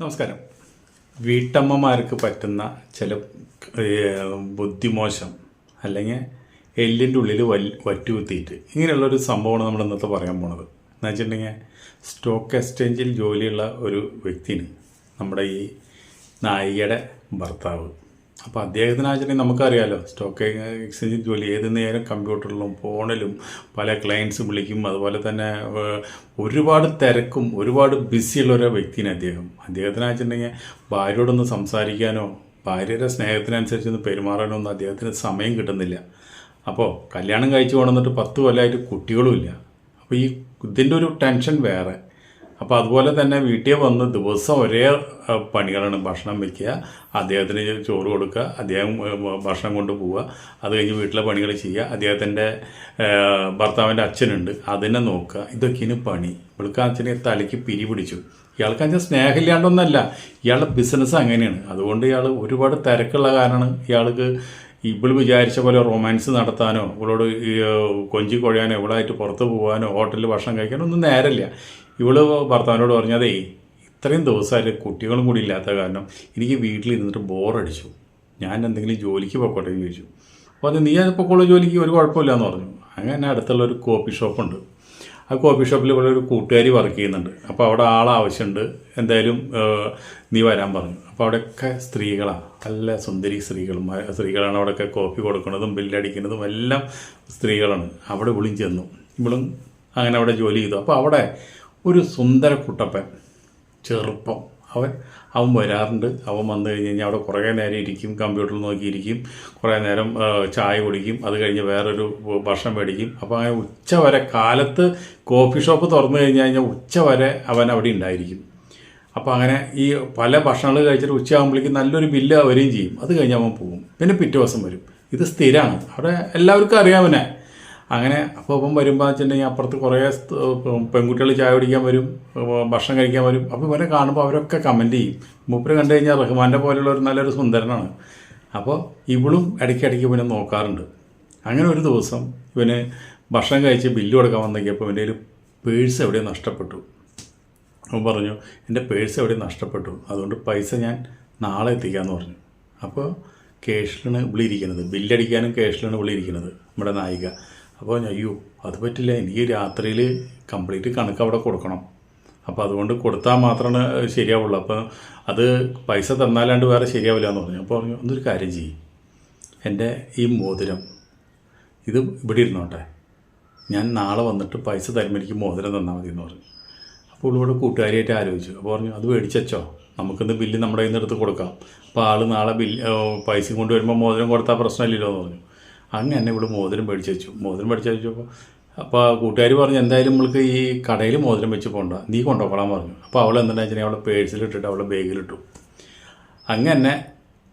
നമസ്കാരം. വീട്ടമ്മമാർക്ക് പറ്റുന്ന ചില ബുദ്ധിമോശം അല്ലെങ്കിൽ എല്ലിന്റെ ഉള്ളിൽ വൽ വറ്റുകുത്തിയിട്ട് ഇങ്ങനെയുള്ളൊരു സംഭവമാണ് നമ്മൾ ഇന്നത്തെ പറയാൻ പോണത്. എന്ന് വെച്ചിട്ടുണ്ടെങ്കിൽ സ്റ്റോക്ക് എക്സ്ചേഞ്ചിൽ ജോലിയുള്ള ഒരു വ്യക്തിന് നമ്മുടെ ഈ നായികയുടെ ഭർത്താവ്. അപ്പോൾ അദ്ദേഹത്തിന് വെച്ചിട്ടുണ്ടെങ്കിൽ നമുക്കറിയാലോ സ്റ്റോക്ക് എക്സ്ചേഞ്ചിൽ ജോലി ഏത് നേരം കമ്പ്യൂട്ടറിലും ഫോണിലും പല ക്ലയൻസ് വിളിക്കും. അതുപോലെ തന്നെ ഒരുപാട് തിരക്കും ഒരുപാട് ബിസിയുള്ള ഒരു വ്യക്തിയാണ് അദ്ദേഹം. അദ്ദേഹത്തിന് വെച്ചിട്ടുണ്ടെങ്കിൽ ഭാര്യയോടൊന്ന് സംസാരിക്കാനോ ഭാര്യയുടെ സ്നേഹത്തിനനുസരിച്ച് ഒന്ന് പെരുമാറാനോ ഒന്നും അദ്ദേഹത്തിന് സമയം കിട്ടുന്നില്ല. അപ്പോൾ കല്യാണം കഴിച്ചു കൊണ്ടുവന്നിട്ട് പത്ത് കൊല്ലമായിട്ട് കുട്ടികളുമില്ല അപ്പോൾ ഈ ഇതിന്റെ ഒരു ടെൻഷൻ വേറെ. അപ്പോൾ അതുപോലെ തന്നെ വീട്ടിൽ വന്ന് ദിവസം ഒരേ പണികളാണ് ഭക്ഷണം വയ്ക്കുക അദ്ദേഹത്തിന് ചോറ് കൊടുക്കുക അദ്ദേഹം ഭക്ഷണം കൊണ്ട് പോവുക അത് കഴിഞ്ഞ് വീട്ടിലെ പണികൾ ചെയ്യുക. അദ്ദേഹത്തിന്റെ ഭർത്താവിന്റെ അച്ഛനുണ്ട് അതിനെ നോക്കുക. ഇതൊക്കെയാണ് പണി. ഇവൾക്ക് അച്ഛനെ തലയ്ക്ക് പിരി പിടിച്ചു. ഇയാൾക്ക് അച്ഛൻ സ്നേഹമില്ലാണ്ടൊന്നല്ല ഇയാളുടെ ബിസിനസ് അങ്ങനെയാണ്. അതുകൊണ്ട് ഇയാൾ ഒരുപാട് തിരക്കുള്ള കാരണം ഇയാൾക്ക് ഇവൾ വിചാരിച്ച പോലെ റൊമാൻസ് നടത്താനോ ഇവളോട് കൊഞ്ചി കൊഴയാനോ ഇവളായിട്ട് പുറത്ത് പോകാനോ ഹോട്ടലിൽ ഭക്ഷണം കഴിക്കാനോ ഒന്നും നേരമില്ല. ഇവൾ ഭർത്താവിനോട് പറഞ്ഞതേ ഇത്രയും ദിവസമായിട്ട് കുട്ടികളും കൂടി ഇല്ലാത്ത കാരണം എനിക്ക് വീട്ടിലിരുന്നിട്ട് ബോറടിച്ചു. ഞാൻ എന്തെങ്കിലും ജോലിക്ക് പോയിക്കോട്ടെ എന്ന് ചോദിച്ചു. അപ്പോൾ അത് നീ പൊക്കോളൂ ജോലിക്ക് ഒരു കുഴപ്പമില്ല എന്ന് പറഞ്ഞു. അങ്ങനെ അടുത്തുള്ള ഒരു കോപ്പി ഷോപ്പുണ്ട് ആ കോഫി ഷോപ്പിൽ ഇവിടെ ഒരു കൂട്ടുകാരി വർക്ക് ചെയ്യുന്നുണ്ട്. അപ്പോൾ അവിടെ ആളാവശ്യമുണ്ട് എന്തായാലും നീ വരാൻ പറഞ്ഞു. അപ്പോൾ അവിടെയൊക്കെ സ്ത്രീകളാണ് നല്ല സുന്ദരി സ്ത്രീകളും സ്ത്രീകളാണ് അവിടെയൊക്കെ കോഫി കൊടുക്കുന്നതും ബില്ലടിക്കുന്നതും എല്ലാം സ്ത്രീകളാണ്. അവിടെ വിളിയും ചെന്നു. ഇവളും അങ്ങനെ അവിടെ ജോലി ചെയ്തു. അപ്പോൾ അവിടെ ഒരു സുന്ദര കുട്ടപ്പൻ ചെറുപ്പം. അവൻ അവൻ വരാറുണ്ട്. അവൻ വന്നു കഴിഞ്ഞ് കഴിഞ്ഞാൽ അവിടെ കുറേ നേരം ഇരിക്കും കമ്പ്യൂട്ടറിൽ നോക്കിയിരിക്കും കുറേ നേരം ചായ കുടിക്കും. അത് കഴിഞ്ഞ് വേറൊരു ഭക്ഷണം മേടിക്കും. അപ്പോൾ അങ്ങനെ ഉച്ച വരെ കാലത്ത് കോഫി ഷോപ്പ് തുറന്നു കഴിഞ്ഞ് കഴിഞ്ഞാൽ ഉച്ച വരെ അവൻ അവിടെ ഉണ്ടായിരിക്കും. അപ്പോൾ അങ്ങനെ ഈ പല ഭക്ഷണങ്ങൾ കഴിച്ചിട്ട് ഉച്ചയാകുമ്പോഴേക്കും നല്ലൊരു ബില്ല് വരികയും ചെയ്യും. അത് കഴിഞ്ഞ് അവൻ പോകും പിന്നെ പിറ്റേ ദിവസം വരും. ഇത് സ്ഥിരമാണ് അവിടെ എല്ലാവർക്കും അറിയാമനെ അങ്ങനെ അപ്പോൾ അപ്പം വരുമ്പോൾ വെച്ചിട്ടുണ്ടെങ്കിൽ അപ്പുറത്ത് കുറേ പെൺകുട്ടികൾ ചായ കുടിക്കാൻ വരും ഭക്ഷണം കഴിക്കാൻ വരും. അപ്പോൾ ഇവരെ കാണുമ്പോൾ അവരൊക്കെ കമന്റ് ചെയ്യും. മൂപ്പര് കണ്ടു കഴിഞ്ഞാൽ റഹ്മാന്റെ പോലെയുള്ള ഒരു നല്ലൊരു സുന്ദരനാണ്. അപ്പോൾ ഇവളും ഇടയ്ക്കിടയ്ക്ക് ഇവനെ നോക്കാറുണ്ട്. അങ്ങനെ ഒരു ദിവസം ഇവന് ഭക്ഷണം കഴിച്ച് ബില്ല് കൊടുക്കാൻ വന്നപ്പോൾ ഇവന്റെ ഒരു പേഴ്സ് എവിടെ നഷ്ടപ്പെട്ടു. അവൻ പറഞ്ഞു എന്റെ പേഴ്സ് എവിടെ നഷ്ടപ്പെട്ടു. അതുകൊണ്ട് പൈസ ഞാൻ നാളെ എത്തിക്കാമെന്ന് പറഞ്ഞു. അപ്പോൾ കേഷിലാണ് വിളിയിരിക്കുന്നത് ബില്ലടിക്കാനും കേഷിലാണ് വിളിയിരിക്കുന്നത് നമ്മുടെ നായിക. അപ്പോൾ അയ്യോ അത് പറ്റില്ല. എനിക്ക് രാത്രിയിൽ കംപ്ലീറ്റ് കണക്ക് അവിടെ കൊടുക്കണം. അപ്പോൾ അതുകൊണ്ട് കൊടുത്താൽ മാത്രമാണ് ശരിയാവുള്ളൂ. അപ്പോൾ അത് പൈസ തന്നാലാണ്ട് വേറെ ശരിയാവില്ല എന്ന് പറഞ്ഞു. അപ്പോൾ പറഞ്ഞു ഒന്നൊരു കാര്യം ചെയ്യും. എന്റെ ഈ മോതിരം ഇത് ഇവിടെ ഇരുന്നോട്ടെ. ഞാൻ നാളെ വന്നിട്ട് പൈസ തരുമ്പോൾ എനിക്ക് മോതിരം തന്നാൽ മതി എന്ന് പറഞ്ഞു. അപ്പോൾ ഇവിടെ കൂട്ടുകാരിയായിട്ട് ആലോചിച്ചു. അപ്പോൾ പറഞ്ഞു അത് മേടിച്ചോ നമുക്കിന്ന് ബില്ല് നമ്മുടെ കയ്യിൽ നിന്ന് എടുത്ത് കൊടുക്കാം. അപ്പോൾ ആൾ നാളെ ബില്ല് പൈസ കൊണ്ടുവരുമ്പോൾ മോതിരം കൊടുത്താൽ പ്രശ്നമില്ലല്ലോ എന്ന് പറഞ്ഞു. അങ്ങനെ ഇവിടെ മോതിരം മേടിച്ച് വെച്ചു. മോതിരം മേടിച്ച് വെച്ചപ്പോൾ അപ്പോൾ കൂട്ടുകാർ പറഞ്ഞു എന്തായാലും നമ്മൾക്ക് ഈ കടയിൽ മോതിരം വെച്ച് പോകണ്ട നീ കൊണ്ടുപോകണം പറഞ്ഞു. അപ്പോൾ അവൾ എന്താണെന്ന് വെച്ചാൽ അവളെ പേഴ്സിലിട്ടിട്ട് അവളെ ബാഗിലിട്ടു അങ്ങനെ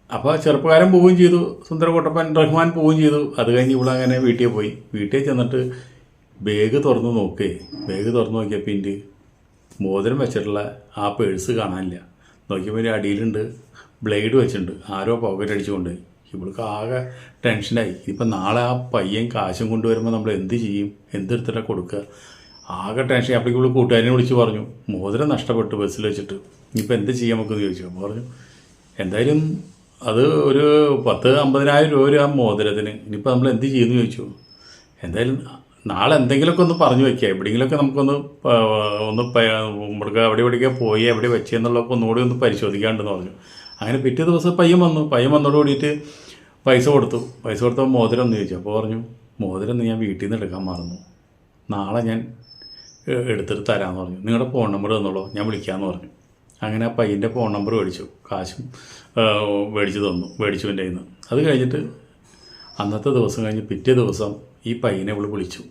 അപ്പോൾ ചെറുപ്പക്കാരൻ പോവുകയും ചെയ്തു. സുന്ദരകുട്ടപ്പൻ റഹ്മാൻ പോവുകയും ചെയ്തു. അത് കഴിഞ്ഞ് ഇവിടെ അങ്ങനെ വീട്ടിൽ പോയി. വീട്ടിൽ ചെന്നിട്ട് ബാഗ് തുറന്ന് നോക്കേ. ബാഗ് തുറന്ന് നോക്കിയപ്പോൾ ഇന്റെ മോതിരം വെച്ചിട്ടുള്ള ആ പേഴ്സ് കാണാനില്ല. നോക്കിയപ്പോൾ അടിയിലുണ്ട്. ബ്ലേഡ് വെച്ചിട്ടുണ്ട്. ആരോ പോക്കറ്റ് അടിച്ചുകൊണ്ട്. ഇവൾക്ക് ആകെ ടെൻഷനായി. ഇപ്പം നാളെ ആ പയ്യൻ കാശും കൊണ്ടുവരുമ്പോൾ നമ്മൾ എന്ത് ചെയ്യും? എന്തെടുത്തിട്ടാണ് കൊടുക്കുക ആകെ ടെൻഷൻ അപ്പോഴേക്കും ഇവിടെ കൂട്ടുകാരനെ വിളിച്ച് പറഞ്ഞു മോതിരം നഷ്ടപ്പെട്ടു ബസ്സിൽ വെച്ചിട്ട്. ഇനിയിപ്പോൾ എന്ത് ചെയ്യാൻ നമുക്കെന്ന് ചോദിച്ചു. അപ്പോൾ പറഞ്ഞു എന്തായാലും അത് ഒരു പത്ത് അമ്പതിനായിരം രൂപ ഒരു ആ മോതിരത്തിന്. ഇനിയിപ്പോൾ നമ്മൾ എന്ത് ചെയ്യുമെന്ന് ചോദിച്ചു. എന്തായാലും നാളെ എന്തെങ്കിലുമൊക്കെ ഒന്ന് പറഞ്ഞു വയ്ക്കുക എവിടെയെങ്കിലുമൊക്കെ നമുക്കൊന്ന് ഒന്ന് മൃഗം അവിടെ എവിടെയൊക്കെ പോയി എവിടെ വെച്ചെന്നുള്ളതൊക്കെ ഒന്നുകൂടി ഒന്ന് പരിശോധിക്കാണ്ടെന്ന് പറഞ്ഞു. അങ്ങനെ പിറ്റേ ദിവസം പയ്യൻ വന്നു. പയ്യൻ വന്നോട് കൂടിയിട്ട് പൈസ കൊടുത്തു. പൈസ കൊടുത്തപ്പോൾ മോതിരം ഒന്ന് ചോദിച്ചു. അപ്പോൾ പറഞ്ഞു മോതിരം ഒന്ന് ഞാൻ വീട്ടിൽ നിന്ന് എടുക്കാൻ മറന്നു. നാളെ ഞാൻ എടുത്തിട്ട് തരാമെന്ന് പറഞ്ഞു. നിങ്ങളുടെ ഫോൺ നമ്പർ തന്നോളൂ. ഞാൻ വിളിക്കാമെന്ന് പറഞ്ഞു. അങ്ങനെ ആ പയ്യന്റെ ഫോൺ നമ്പർ മേടിച്ചു. കാശും മേടിച്ചു തന്നു. മേടിച്ചു എന്റെ കയ്യിൽ നിന്ന് അത് കഴിഞ്ഞിട്ട് അന്നത്തെ ദിവസം കഴിഞ്ഞ് പിറ്റേ ദിവസം ഈ പയ്യനെ ഇവൾ വിളിച്ചു.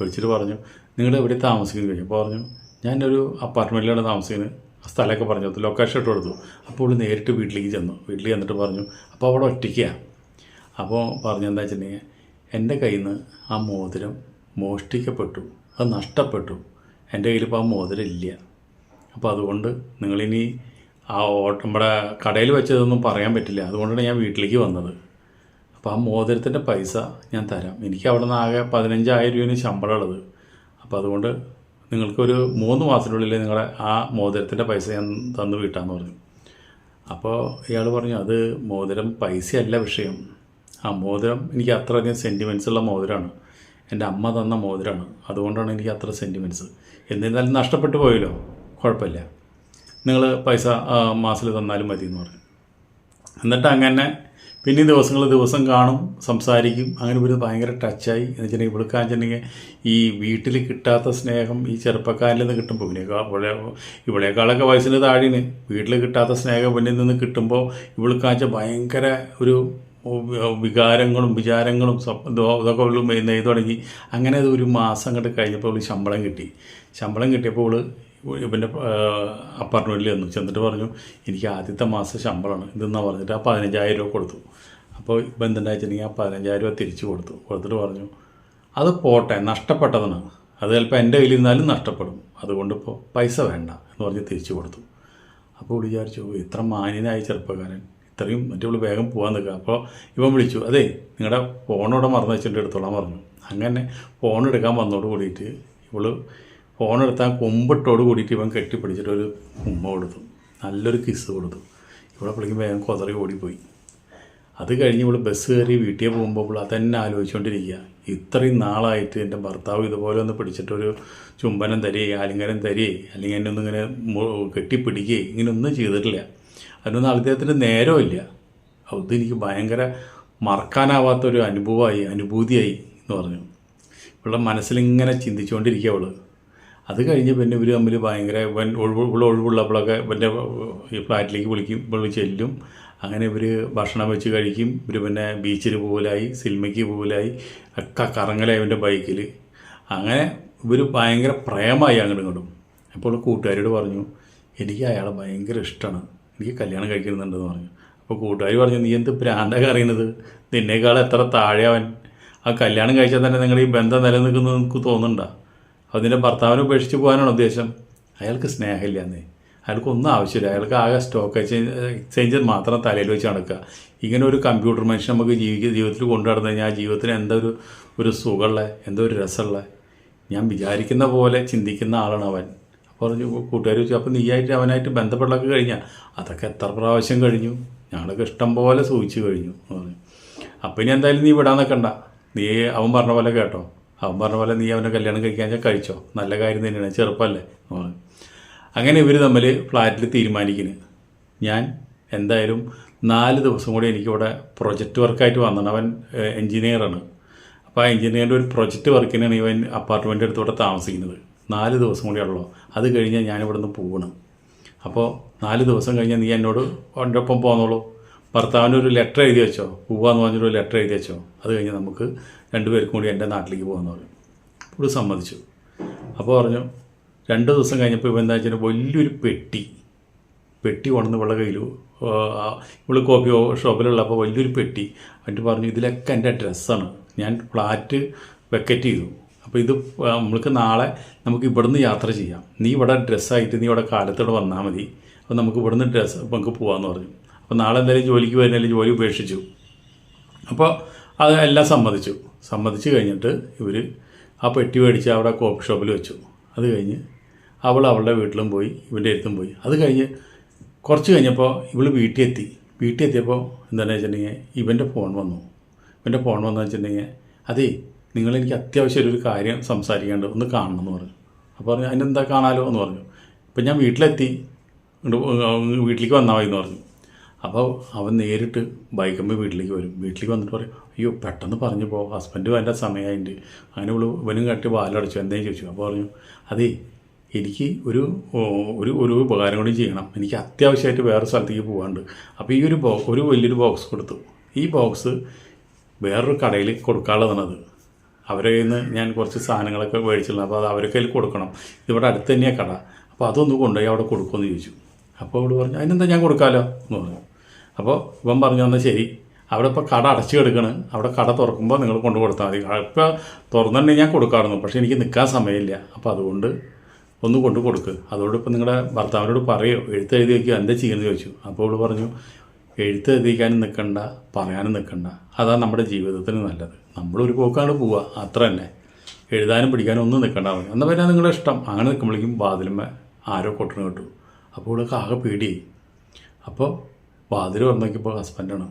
വിളിച്ചിട്ട് പറഞ്ഞു നിങ്ങളെവിടെ താമസിക്കുന്നു കഴിഞ്ഞു അപ്പോൾ പറഞ്ഞു ഞാനൊരു അപ്പാർട്ട്മെന്റിലാണ് താമസിക്കുന്നത്. സ്ഥലമൊക്കെ പറഞ്ഞു കൊടുത്തു ലൊക്കേഷൻ ഇട്ട് കൊടുത്തു. അപ്പോൾ നേരിട്ട് വീട്ടിലേക്ക് ചെന്നു. വീട്ടിൽ ചെന്നിട്ട് പറഞ്ഞു അപ്പോൾ അവിടെ ഒറ്റയ്ക്കാണ് അപ്പോൾ പറഞ്ഞു എന്താ വെച്ചിട്ടുണ്ടെങ്കിൽ എന്റെ കയ്യിൽ നിന്ന് ആ മോതിരം മോഷ്ടിക്കപ്പെട്ടു. അത് നഷ്ടപ്പെട്ടു. എന്റെ കയ്യിൽ ഇപ്പോൾ ആ മോതിരം ഇല്ല. അപ്പോൾ അതുകൊണ്ട് നിങ്ങളിനി ആ ഓട്ടം നമ്മുടെ കടയിൽ വെച്ചതൊന്നും പറയാൻ പറ്റില്ല. അതുകൊണ്ടാണ് ഞാൻ വീട്ടിലേക്ക് വന്നത്. അപ്പോൾ ആ മോതിരത്തിന്റെ പൈസ ഞാൻ തരാം. എനിക്ക് അവിടെ നിന്ന് ആകെ പതിനഞ്ചായിരം രൂപയാണ് ശമ്പളം ഉള്ളത്. അപ്പോൾ അതുകൊണ്ട് നിങ്ങൾക്കൊരു മൂന്ന് മാസത്തിനുള്ളിൽ നിങ്ങളുടെ ആ മോതിരത്തിന്റെ പൈസ ഞാൻ തന്നു വീട്ടാന്ന് പറഞ്ഞു. അപ്പോൾ ഇയാൾ പറഞ്ഞു അത് മോതിരം പൈസയല്ല വിഷയം. ആ മോതിരം എനിക്ക് അത്രയധികം സെന്റിമെന്റ്സ് ഉള്ള മോതിരമാണ്. എന്റെ അമ്മ തന്ന മോതിരമാണ്. അതുകൊണ്ടാണ് എനിക്ക് അത്ര സെന്റിമെന്റ്സ് എന്നിരുന്നാലും നഷ്ടപ്പെട്ടു പോയല്ലോ. കുഴപ്പമില്ല. നിങ്ങൾ പൈസ മാസത്തിൽ തന്നാലും മതി എന്ന് പറഞ്ഞു. എന്നിട്ട് അങ്ങനെ പിന്നെ ദിവസങ്ങൾ ദിവസം കാണും സംസാരിക്കും. അങ്ങനെ ഇവർ ഭയങ്കര ടച്ചായി എന്ന് വെച്ചിട്ടുണ്ടെങ്കിൽ ഇവിടുക്കാൻ വെച്ചിട്ടുണ്ടെങ്കിൽ ഈ വീട്ടിൽ കിട്ടാത്ത സ്നേഹം ഈ ചെറുപ്പക്കാരിൽ നിന്ന് കിട്ടുമ്പോൾ ഇവനേക്കാൾ ഇവിടെ ഇവിടേക്കാളൊക്കെ വയസ്സിന് താഴെയാണ്. വീട്ടിൽ കിട്ടാത്ത സ്നേഹം ഇവനിൽ നിന്ന് കിട്ടുമ്പോൾ ഇവൾക്കാച്ച ഭയങ്കര ഒരു വികാരങ്ങളും വിചാരങ്ങളും ഇതൊക്കെ ഉള്ളു നെയ്തു തുടങ്ങി. അങ്ങനെ അത് ഒരു മാസം അങ്ങോട്ട് കഴിഞ്ഞപ്പോൾ ശമ്പളം കിട്ടി. ശമ്പളം കിട്ടിയപ്പോൾ ഇവന്റെ അപ്പാർട്ട്മെന്റിൽ വന്നു. ചെന്നിട്ട് പറഞ്ഞു എനിക്ക് ആദ്യത്തെ മാസം ശമ്പളമാണ്. ഇതെന്നാണ് പറഞ്ഞിട്ട് ആ പതിനഞ്ചായിരം രൂപ കൊടുത്തു. അപ്പോൾ ഇപ്പം എന്തുണ്ടായിട്ടുണ്ടെങ്കിൽ ആ പതിനഞ്ചായിരം രൂപ തിരിച്ചു കൊടുത്തു. കൊടുത്തിട്ട് പറഞ്ഞു അത് പോട്ടെ നഷ്ടപ്പെട്ടതാണ് അത് ചിലപ്പോൾ എന്റെ കയ്യിൽ ഇരുന്നാലും നഷ്ടപ്പെടും. അതുകൊണ്ട് ഇപ്പോൾ പൈസ വേണ്ട എന്ന് പറഞ്ഞ് തിരിച്ചു കൊടുത്തു. അപ്പോൾ വിചാരിച്ചു ഇത്ര മാന്യനായ ചെറുപ്പക്കാരൻ. ഇത്രയും മറ്റേ ഉള്ളു വേഗം പോകാൻ നിൽക്കുക. അപ്പോൾ ഇവൻ വിളിച്ചു അതേ നിങ്ങളുടെ ഫോണോടെ മറന്നു വെച്ചിട്ട് എടുത്തോളാൻ പറഞ്ഞു. അങ്ങനെ ഫോൺ എടുക്കാൻ വന്നോട് കൂടിയിട്ട് ഇവൾ ഫോൺ എടുത്താൽ കൊമ്പിട്ടോട് കൂടിയിട്ട് ഇവൻ കെട്ടിപ്പിടിച്ചിട്ട് ഒരു ഉമ്മ കൊടുത്തു. നല്ലൊരു കിസ് കൊടുത്തു. ഇവിടെ പിടിക്കും വേഗം കൊതറി ഓടിപ്പോയി. അത് കഴിഞ്ഞ് ഇവിടെ ബസ് കയറി വീട്ടിൽ പോകുമ്പോൾ അത് തന്നെ ആലോചിച്ചുകൊണ്ടിരിക്കുക ഇത്രയും നാളായിട്ട് എന്റെ ഭർത്താവ് ഇതുപോലെ ഒന്ന് പിടിച്ചിട്ടൊരു ചുംബനം തരികയെ ആലിംഗനം തരികയെ അല്ലെങ്കിൽ എന്നെ ഒന്നും ഇങ്ങനെ കെട്ടിപ്പിടിക്കുകയെ ഇങ്ങനെ ഒന്നും ചെയ്തിട്ടില്ല. അതിനൊന്നും അദ്ദേഹത്തിന് നേരമില്ല അത് എനിക്ക് ഭയങ്കര മറക്കാനാവാത്തൊരു അനുഭവമായി അനുഭൂതിയായി എന്ന് പറഞ്ഞു. ഇവളുടെ മനസ്സിലിങ്ങനെ ചിന്തിച്ചുകൊണ്ടിരിക്കുക അവൾ. അത് കഴിഞ്ഞ് പിന്നെ ഇവർ തമ്മിൽ ഭയങ്കര ഇവൻ ഒഴിവ് ഒഴിവുള്ളപ്പോഴൊക്കെ ഇവന്റെ ഈ ഫ്ലാറ്റിലേക്ക് വിളിക്കും വിളി ചെല്ലും. അങ്ങനെ ഇവർ ഭക്ഷണം വെച്ച് കഴിക്കും. ഇവർ പിന്നെ ബീച്ചിൽ പോകലായി സിനിമയ്ക്ക് പോകലായി ഒക്കെ കറങ്ങലായി അവന്റെ ബൈക്കിൽ അങ്ങനെ ഇവർ ഭയങ്കര പ്രേമായി അങ്ങോട്ടും ഇങ്ങോട്ടും. അപ്പോൾ കൂട്ടുകാരോട് പറഞ്ഞു എനിക്ക് അയാളെ ഭയങ്കര ഇഷ്ടമാണ് എനിക്ക് കല്യാണം കഴിക്കുന്നുണ്ടെന്ന് പറഞ്ഞു. അപ്പോൾ കൂട്ടുകാർ പറഞ്ഞു നീ എന്ത് പ്രാന്തൊക്കെ അറിയണത് നിന്നേക്കാൾ എത്ര താഴെ അവൻ? ആ കല്യാണം കഴിച്ചാൽ തന്നെ നിങ്ങൾ ഈ ബന്ധം നിലനിൽക്കുന്നത് നിങ്ങൾക്ക് തോന്നുന്നുണ്ടോ? അതിന്റെ ഭർത്താവിനെ ഉപേക്ഷിച്ച് പോകാനാണ് ഉദ്ദേശം. അയാൾക്ക് സ്നേഹമില്ലെന്നേ. അയാൾക്ക് ഒന്നും ആവശ്യമില്ല. അയാൾക്ക് ആകെ സ്റ്റോക്ക് എക്സ്ചേഞ്ച് മാത്രം തലയിൽ വെച്ച് നടക്കുക. ഇങ്ങനെ ഒരു കമ്പ്യൂട്ടർ മനുഷ്യൻ നമുക്ക് ജീവിക്ക ജീവിതത്തിൽ കൊണ്ടു നടന്നു കഴിഞ്ഞാൽ ആ ജീവിതത്തിന് എന്താ ഒരു ഒരു സുഖമുള്ള എന്തോ ഒരു രസമുള്ള? ഞാൻ വിചാരിക്കുന്ന പോലെ ചിന്തിക്കുന്ന ആളാണ് അവൻ. അപ്പോൾ കൂട്ടുകാർ ചോദിച്ചു അപ്പോൾ നീയായിട്ട് അവനായിട്ട് ബന്ധപ്പെടലൊക്കെ കഴിഞ്ഞാൽ അതൊക്കെ എത്ര പ്രാവശ്യം കഴിഞ്ഞു. ഞങ്ങളൊക്കെ ഇഷ്ടം പോലെ സൂചിച്ചു കഴിഞ്ഞു. അപ്പോൾ ഇനി എന്തായാലും നീ വിടാൻ നിൽക്കണ്ട നീ അവൻ പറഞ്ഞ പോലെ കേട്ടോ. അവൻ പറഞ്ഞ പോലെ നീ അവനെ കല്യാണം കഴിക്കാൻ വെച്ചാൽ കഴിച്ചോ? നല്ല കാര്യം തന്നെയാണ്. ചെറുപ്പമല്ലേ അങ്ങനെ ഇവർ തമ്മിൽ ഫ്ലാറ്റിൽ തീരുമാനിക്കുന്നു. ഞാൻ എന്തായാലും നാല് ദിവസം കൂടി എനിക്കിവിടെ പ്രൊജക്റ്റ് വർക്കായിട്ട് വന്നത് അവൻ എൻജിനീയറാണ്. അപ്പോൾ ആ എൻജിനീയറിന്റെ ഒരു പ്രൊജക്റ്റ് വർക്കിനാണ് ഇവൻ അപ്പാർട്ട്മെന്റ് അടുത്തൂടെ താമസിക്കുന്നത്. നാല് ദിവസം കൂടി കൂടിയുള്ളൂ അത് കഴിഞ്ഞാൽ ഞാനിവിടെ നിന്ന് പോകണം അപ്പോൾ നാല് ദിവസം കഴിഞ്ഞാൽ നീ എന്നോട് എന്റെ ഒപ്പം പോന്നോളൂ. ഭർത്താവിന്റെ ഒരു ലെറ്റർ എഴുതി വെച്ചോ? പോവാന്ന് പറഞ്ഞൊരു ലെറ്റർ എഴുതി വെച്ചോ? അത് കഴിഞ്ഞ് നമുക്ക് രണ്ടുപേർക്കും കൂടി എന്റെ നാട്ടിലേക്ക് പോകാമെന്ന് പറഞ്ഞു. അപ്പോൾ സമ്മതിച്ചു. അപ്പോൾ പറഞ്ഞു രണ്ട് ദിവസം കഴിഞ്ഞപ്പോൾ ഇവ എന്താ വെച്ചാൽ വലിയൊരു പെട്ടി പെട്ടി കൊണ്ടുവന്ന് ഇവളുടെ കയ്യിൽ ഇവൾ കോപ്പി ഷോപ്പിലുള്ളപ്പോൾ വലിയൊരു പെട്ടി എന്നിട്ട് പറഞ്ഞു ഇതിലൊക്കെ എന്റെ ഡ്രസ്സാണ്. ഞാൻ ഫ്ലാറ്റ് വെക്കറ്റ് ചെയ്തു. അപ്പോൾ ഇത് നമ്മൾക്ക് നാളെ നമുക്ക് ഇവിടുന്ന് യാത്ര ചെയ്യാം. നീ ഇവിടെ ഡ്രസ്സായിട്ട് നീ ഇവിടെ കാലത്തോടെ വന്നാൽ മതി. അപ്പോൾ നമുക്ക് ഇവിടുന്ന് ഡ്രസ്സ് നമുക്ക് പോകാമെന്ന് പറഞ്ഞു. അപ്പോൾ നാളെ എന്തായാലും ജോലിക്ക് വരുന്നില്ല ജോലി ഉപേക്ഷിച്ചു. അപ്പോൾ അത് എല്ലാം സമ്മതിച്ചു. സമ്മതിച്ച് കഴിഞ്ഞിട്ട് ഇവർ ആ പെട്ടി മേടിച്ച് അവിടെ കോഫി ഷോപ്പിൽ വെച്ചു. അത് കഴിഞ്ഞ് അവൾ അവളുടെ വീട്ടിലും പോയി ഇവന്റെ അടുത്തും പോയി. അത് കഴിഞ്ഞ് കുറച്ച് കഴിഞ്ഞപ്പോൾ ഇവൾ വീട്ടിലെത്തി. എത്തിയപ്പോൾ എന്താണെന്ന് വെച്ചിട്ടുണ്ടെങ്കിൽ ഇവന്റെ ഫോൺ വന്നു. ഇവന്റെ ഫോൺ വന്നു വെച്ചിട്ടുണ്ടെങ്കിൽ അതേ നിങ്ങൾ എനിക്ക് അത്യാവശ്യം ഒരു കാര്യം സംസാരിക്കേണ്ട ഒന്ന് കാണണം എന്ന് പറഞ്ഞു. അപ്പോൾ പറഞ്ഞു അതിനെന്താ കാണാലോ എന്ന് പറഞ്ഞു. ഇപ്പം ഞാൻ വീട്ടിലെത്തി വീട്ടിലേക്ക് വന്നാൽ മതി എന്ന് പറഞ്ഞു. അപ്പോൾ അവൻ നേരിട്ട് ബൈക്കമ്മ വീട്ടിലേക്ക് വരും. വീട്ടിലേക്ക് വന്നിട്ട് പറയും അയ്യോ പെട്ടെന്ന് പറഞ്ഞു പോ. ഹസ്ബൻഡ് വേണ്ട സമയമായിട്ട് അങ്ങനെ ഉള്ളു ഇവനും കട്ടി വാലടച്ചു. എന്തെങ്കിലും ചോദിച്ചു. അപ്പോൾ പറഞ്ഞു അതേ എനിക്ക് ഒരു ഒരു ഒരു ഉപകാരം കൂടി ചെയ്യണം. എനിക്ക് അത്യാവശ്യമായിട്ട് വേറെ സ്ഥലത്തേക്ക് പോകാണ്ട് അപ്പോൾ ഈ ഒരു ബോ ഒരു വലിയൊരു ബോക്സ് കൊടുത്തു. ഈ ബോക്സ് വേറൊരു കടയിൽ കൊടുക്കാനുള്ളതാണത്. അവരെ നിന്ന് ഞാൻ കുറച്ച് സാധനങ്ങളൊക്കെ മേടിച്ചിട്ടുണ്ട്. അപ്പോൾ അത് അവരൊക്കെ കൊടുക്കണം. ഇതിവിടെ അടുത്ത് തന്നെയാണ് കട. അപ്പോൾ അതൊന്ന് കൊണ്ടുപോയി അവിടെ കൊടുക്കുമെന്ന് ചോദിച്ചു. അപ്പോൾ അവിടെ പറഞ്ഞു അതിനെന്താ ഞാൻ കൊടുക്കാമല്ലോ എന്ന് പറഞ്ഞു. അപ്പോൾ ഇവൻ പറഞ്ഞു എന്നാൽ ശരി. അവിടെ ഇപ്പോൾ കട അടച്ചു കിടക്കണ്. അവിടെ കട തുറക്കുമ്പോൾ നിങ്ങൾ കൊണ്ടു കൊടുത്താൽ മതി. ഇപ്പോൾ തുറന്നിട്ടുണ്ടെങ്കിൽ ഞാൻ കൊടുക്കാറുന്നു പക്ഷേ എനിക്ക് നിൽക്കാൻ സമയമില്ല. അപ്പോൾ അതുകൊണ്ട് ഒന്ന് കൊണ്ടു കൊടുക്ക്. അതുകൊണ്ട് ഇപ്പോൾ നിങ്ങളുടെ ഭർത്താവിനോട് പറയോ. എഴുത്ത് എഴുതി വയ്ക്കുക എന്താ ചെയ്യുന്നത് ചോദിച്ചു. അപ്പോൾ അവൾ പറഞ്ഞു എഴുത്ത് എഴുതിക്കാനും നിൽക്കണ്ട പറയാനും നിൽക്കണ്ട അതാണ് നമ്മുടെ ജീവിതത്തിന് നല്ലത്. നമ്മളൊരു പോക്കാണ് പോവുക അത്ര തന്നെ. എഴുതാനും പിടിക്കാനും ഒന്നും നിൽക്കണ്ട പറഞ്ഞു. എന്നാൽ പിന്നെ നിങ്ങളുടെ ഇഷ്ടം. അങ്ങനെ നിൽക്കുമ്പോഴേക്കും വാതിലുമ്മ ആരോ കൊട്ടണം കിട്ടും. അപ്പോൾ ഇവിടെ ആകെ പേടിയായി. അപ്പോൾ വാതിൽ തുറന്ന് നോക്കിയപ്പോൾ ഹസ്ബൻഡാണ്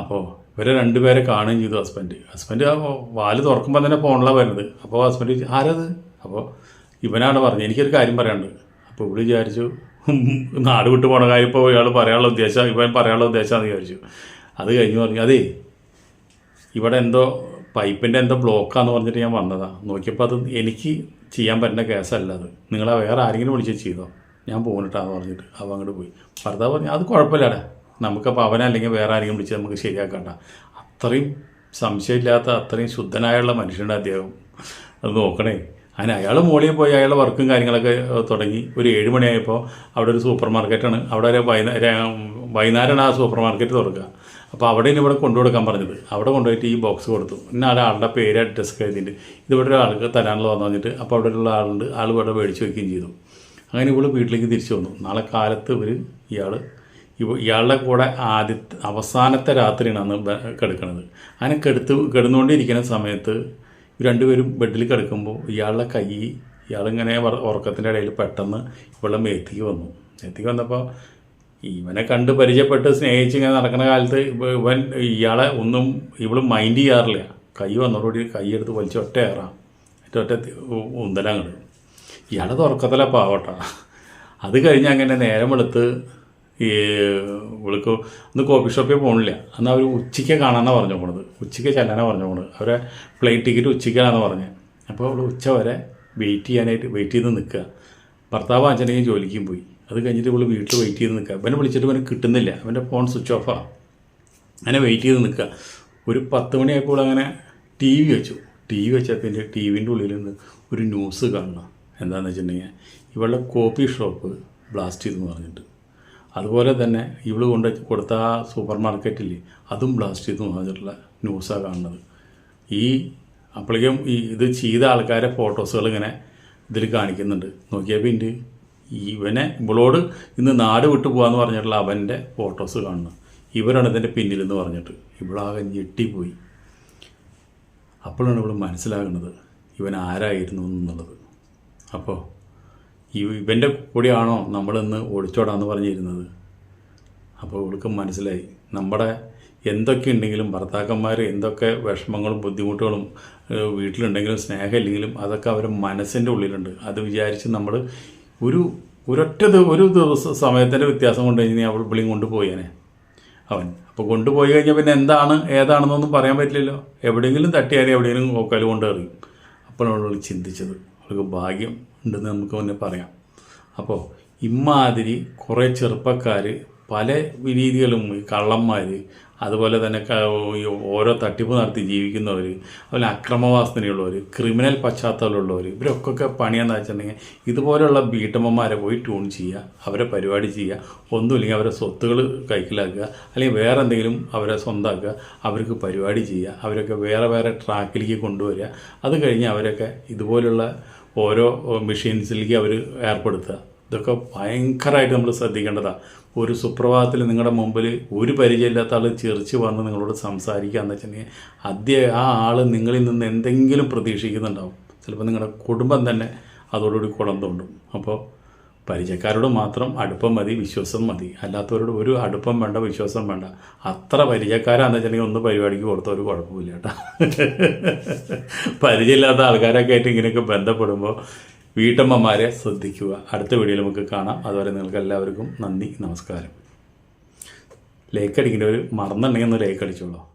അപ്പോൾ ഇവരെ രണ്ടുപേരെ കാണുകയും ചെയ്തു ഹസ്ബൻഡ് ഹസ്ബൻഡ് ആ വാൽ തുറക്കുമ്പോൾ തന്നെ ഫോണിലാണ് വരുന്നത്. അപ്പോൾ ഹസ്ബൻഡ് ആരത്? അപ്പോൾ ഇവനാണ് പറഞ്ഞത്. എനിക്കൊരു കാര്യം പറയാനുണ്ട്. അപ്പോൾ ഇവിടെ വിചാരിച്ചു നാട് വിട്ടു പോണ കാര്യം ഇപ്പോൾ ഇയാൾ പറയാനുള്ള ഉദ്ദേശം ഇവൻ പറയാനുള്ള ഉദ്ദേശമാണെന്ന് വിചാരിച്ചു. അത് കഴിഞ്ഞ് പറഞ്ഞു അതേ ഇവിടെ എന്തോ പൈപ്പിന്റെ എന്തോ ബ്ലോക്കാന്ന് പറഞ്ഞിട്ട് ഞാൻ വന്നതാണ് നോക്കിയപ്പോൾ അത് എനിക്ക് ചെയ്യാൻ പറ്റുന്ന കേസല്ല അത്. നിങ്ങളെ വേറെ ആരെങ്കിലും വിളിച്ച് ചെയ്തോ? ഞാൻ പോകുന്നിട്ടാന്ന് പറഞ്ഞിട്ട് അവ അങ്ങോട്ട് പോയി. ഭർത്താവ് പറഞ്ഞു അത് കുഴപ്പമില്ലാടെ. നമുക്കപ്പോൾ അവനെ അല്ലെങ്കിൽ വേറെ ആരെങ്കിലും വിളിച്ച് നമുക്ക് ശരിയാക്കണ്ട. അത്രയും സംശയമില്ലാത്ത അത്രയും ശുദ്ധനായുള്ള മനുഷ്യനാണ് അദ്ദേഹം. അത് നോക്കണേ. അതിന് അയാൾ മുകളിൽ പോയി അയാളുടെ വർക്കും കാര്യങ്ങളൊക്കെ തുടങ്ങി. ഒരു ഏഴ് മണിയായപ്പോൾ അവിടെ ഒരു സൂപ്പർ മാർക്കറ്റാണ് അവിടെ ഒരു വൈകുന്നേരം വൈകുന്നേരമാണ് ആ സൂപ്പർ മാർക്കറ്റ് തുറക്കുക. അപ്പോൾ അവിടെ ഇനി ഇവിടെ കൊണ്ടു കൊടുക്കാൻ പറഞ്ഞത്. അവിടെ കൊണ്ടുപോയിട്ട് ഈ ബോക്സ് കൊടുത്തു. പിന്നെ ആളുടെ പേര് അഡ്രസ്സ് എഴുതിയിട്ട്. ഇത് ഇവിടെ ഒരാൾക്ക് തരാനുള്ള വന്നു പറഞ്ഞിട്ട് അപ്പോൾ അവിടെയുള്ള ആളുണ്ട്. ആൾ ഇവിടെ മേടിച്ച് വയ്ക്കുകയും ചെയ്തു. അങ്ങനെ ഇവൾ വീട്ടിലേക്ക് തിരിച്ചു വന്നു. നാളെ കാലത്ത് ഇവർ ഇയാൾ ഇവ ഇയാളുടെ കൂടെ ആദ്യത്തെ അവസാനത്തെ രാത്രിയാണ് അന്ന് കിടക്കുന്നത് അങ്ങനെ കെടുത്ത് കിടന്നുകൊണ്ടിരിക്കുന്ന സമയത്ത് രണ്ടുപേരും ബെഡിൽ കിടക്കുമ്പോൾ ഇയാളുടെ കൈ ഇയാളിങ്ങനെ ഉറക്കത്തിന്റെ ഇടയിൽ പെട്ടെന്ന് ഇവളുടെ മേത്തേക്ക് വന്നു. മേത്തേക്ക് വന്നപ്പോൾ ഇവനെ കണ്ട് പരിചയപ്പെട്ട് സ്നേഹിച്ച് ഇങ്ങനെ നടക്കുന്ന കാലത്ത് ഇവൻ ഇയാളെ ഒന്നും ഇവൾ മൈൻഡ് ചെയ്യാറില്ല. കൈ വന്നതോടുകൂടി കൈ എടുത്ത് വലിച്ച് ഒറ്റ ഏറാം. മറ്റേ ഒറ്റ ഉന്തലങ്ങട്. ഇയാളെ തുറക്കത്തില്ല പാവട്ട അത് കഴിഞ്ഞ് അങ്ങനെ നേരം വെളുത്ത് ഈ ഇവൾക്ക് ഒന്ന് കോഫി ഷോപ്പിൽ പോകണില്ല അന്ന് അവർ ഉച്ചയ്ക്ക് കാണാനാണ് പറഞ്ഞു പോണത്. ഉച്ചയ്ക്ക് ചെല്ലാനാണ് പറഞ്ഞു പോണത്. അവരെ ഫ്ലൈറ്റ് ടിക്കറ്റ് ഉച്ചയ്ക്കാണെന്ന് പറഞ്ഞത് അപ്പോൾ അവൾ ഉച്ച വരെ വെയിറ്റ് ചെയ്യാനായിട്ട് വെയിറ്റ് ചെയ്ത് നിൽക്കുക ഭർത്താവ് അച്ഛനെയും ജോലിക്കും പോയി. അത് കഴിഞ്ഞിട്ട് ഇവൾ വീട്ടിൽ വെയിറ്റ് ചെയ്ത് നിൽക്കുക അവനെ വിളിച്ചിട്ട് അവന് കിട്ടുന്നില്ല. അവന്റെ ഫോൺ സ്വിച്ച് ഓഫാണ് അങ്ങനെ വെയിറ്റ് ചെയ്ത് നിൽക്കുക ഒരു പത്ത് മണിയായപ്പോൾ അങ്ങനെ ടി വി വെച്ചു. ടി വി വെച്ചാൽ പിന്നെ ടി വിന്റെ ഉള്ളിൽ നിന്ന് ഒരു ന്യൂസ് കാണണം. എന്താണെന്ന് വെച്ചിട്ടുണ്ടെങ്കിൽ ഇവളുടെ കോപ്പി ഷോപ്പ് ബ്ലാസ്റ്റ് ചെയ്തെന്ന് പറഞ്ഞിട്ട്. അതുപോലെ തന്നെ ഇവൾ കൊണ്ട് കൊടുത്ത ആ സൂപ്പർ മാർക്കറ്റിൽ അതും ബ്ലാസ്റ്റ് ചെയ്തെന്ന് പറഞ്ഞിട്ടുള്ള ന്യൂസാണ് കാണുന്നത്. ഈ അപ്പോഴേക്കും ഈ ഇത് ചെയ്ത ആൾക്കാരെ ഫോട്ടോസുകൾ ഇങ്ങനെ ഇതിൽ കാണിക്കുന്നുണ്ട്. നോക്കിയപ്പോൾ പിന്നെ ഇവനെ ഇവളോട് ഇന്ന് നാട് വിട്ടു പോകാമെന്ന് പറഞ്ഞിട്ടുള്ള അവന്റെ ഫോട്ടോസ് കാണുന്നു ഇവരാണ് ഇതിന്റെ പിന്നിലെന്ന് പറഞ്ഞിട്ട്. ഇവളാകെ ഞെട്ടിപ്പോയി. അപ്പോഴാണ് ഇവൾ മനസ്സിലാകുന്നത് ഇവൻ ആരായിരുന്നു എന്നുള്ളത്. അപ്പോൾ ഈ ഇവന്റെ കൂടെയാണോ നമ്മളിന്ന് ഒളിച്ചോടാന്ന് പറഞ്ഞിരുന്നത്? അപ്പോൾ ഇവൾക്ക് മനസ്സിലായി. നമ്മുടെ എന്തൊക്കെ ഉണ്ടെങ്കിലും ഭർത്താക്കന്മാർ എന്തൊക്കെ വിഷമങ്ങളും ബുദ്ധിമുട്ടുകളും വീട്ടിലുണ്ടെങ്കിലും സ്നേഹമില്ലെങ്കിലും അതൊക്കെ അവരുടെ മനസ്സിന്റെ ഉള്ളിലുണ്ട്. അത് വിചാരിച്ച് നമ്മൾ ഒരു ഒരൊറ്റ ഒരു ദിവസം സമയത്തിന്റെ വ്യത്യാസം കൊണ്ട് കഴിഞ്ഞാൽ അവൾ വിളിയും കൊണ്ടുപോയേനെ. അവൻ അപ്പോൾ കൊണ്ടുപോയി കഴിഞ്ഞാൽ പിന്നെ എന്താണ് ഏതാണെന്നൊന്നും പറയാൻ പറ്റില്ലല്ലോ. എവിടെയെങ്കിലും തട്ടിയാലും എവിടെയെങ്കിലും നോക്കാൽ കൊണ്ടുപോയി അപ്പോഴാണ് അവൾ ചിന്തിച്ചത്. അവൾക്ക് ഭാഗ്യം ഉണ്ടെന്ന് നമുക്ക് മുന്നേ പറയാം. അപ്പോൾ ഇമാതിരി കുറേ ചെറുപ്പക്കാർ പല രീതികളും ഈ കള്ളന്മാർ അതുപോലെ തന്നെ ഓരോ തട്ടിപ്പ് നടത്തി ജീവിക്കുന്നവർ അതുപോലെ അക്രമവാസനയുള്ളവർ ക്രിമിനൽ പശ്ചാത്തലമുള്ളവർ ഇവരൊക്കെ പണിയെന്ന് വെച്ചിട്ടുണ്ടെങ്കിൽ ഇതുപോലെയുള്ള വീട്ടമ്മമാരെ പോയി ട്യൂൺ ചെയ്യുക അവരെ പരിപാടി ചെയ്യുക ഒന്നുമില്ലെങ്കിൽ അവരെ സ്വത്തുകൾ കൈക്കലാക്കുക അല്ലെങ്കിൽ വേറെ എന്തെങ്കിലും അവരെ സ്വന്തമാക്കുക അവർക്ക് പരിപാടി ചെയ്യുക അവരൊക്കെ വേറെ വേറെ ട്രാക്കിലേക്ക് കൊണ്ടുവരിക അത് കഴിഞ്ഞ് അവരൊക്കെ ഇതുപോലുള്ള ഓരോ മെഷീൻസിലേക്ക് അവർ ഏർപ്പെടുത്തുക. ഇതൊക്കെ ഭയങ്കരമായിട്ട് നമ്മൾ ശ്രദ്ധിക്കേണ്ടതാണ് ഒരു സുപ്രഭാതത്തിൽ നിങ്ങളുടെ മുമ്പിൽ ഒരു പരിചയമില്ലാത്ത ആൾ ചിരിച്ച് വന്ന് നിങ്ങളോട് സംസാരിക്കുക എന്ന് വെച്ചിട്ടുണ്ടെങ്കിൽ ആദ്യ ആ ആൾ നിങ്ങളിൽ നിന്ന് എന്തെങ്കിലും പ്രതീക്ഷിക്കുന്നുണ്ടാവും. ചിലപ്പോൾ നിങ്ങളുടെ കുടുംബം തന്നെ അതോടുകൂടി കുളം തോണ്ടും അപ്പോൾ പരിചയക്കാരോട് മാത്രം അടുപ്പം മതി വിശ്വാസം മതി. അല്ലാത്തവരോട് ഒരു അടുപ്പം വേണ്ട വിശ്വാസം വേണ്ട. അത്ര പരിചയക്കാരാന്ന് വെച്ചിട്ടുണ്ടെങ്കിൽ ഒന്ന് പരിപാടിക്ക് കൊടുത്ത ഒരു കുഴപ്പമില്ല കേട്ടോ. പരിചയമില്ലാത്ത ആൾക്കാരൊക്കെ ആയിട്ട് ഇങ്ങനെയൊക്കെ ബന്ധപ്പെടുമ്പോൾ വീട്ടമ്മമാരെ ശ്രദ്ധിക്കുക. അടുത്ത വീഡിയോയിൽ നമുക്ക് കാണാം. അതുവരെ നിങ്ങൾക്ക് എല്ലാവർക്കും നന്ദി നമസ്കാരം. ലേക്ക് ഒരു മറന്നുണ്ടെങ്കിൽ ഒന്ന് ലേക്ക് അടിച്ചോളൂ.